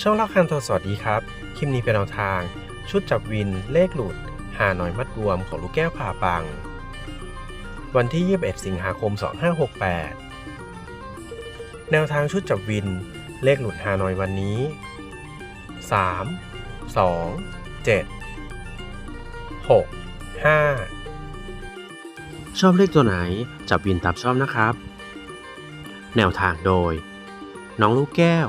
ช่องเล่าคันโทสวัสดีครับ คลิปนี้เป็นแนวทาง ชุดจับวินเลขหลุด หาหน่อยมัดรวมของลูกแก้วผ่าปัง วันที่ 21 สิงหาคม 2568 แนวทางชุดจับวินเลขหลุดหาหน่อยวันนี้ 3 2 7 6 5ชอบเลขตัวไหน จับวินตามชอบนะครับ แนวทางโดย น้องลูกแก้ว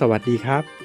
สวัสดีครับ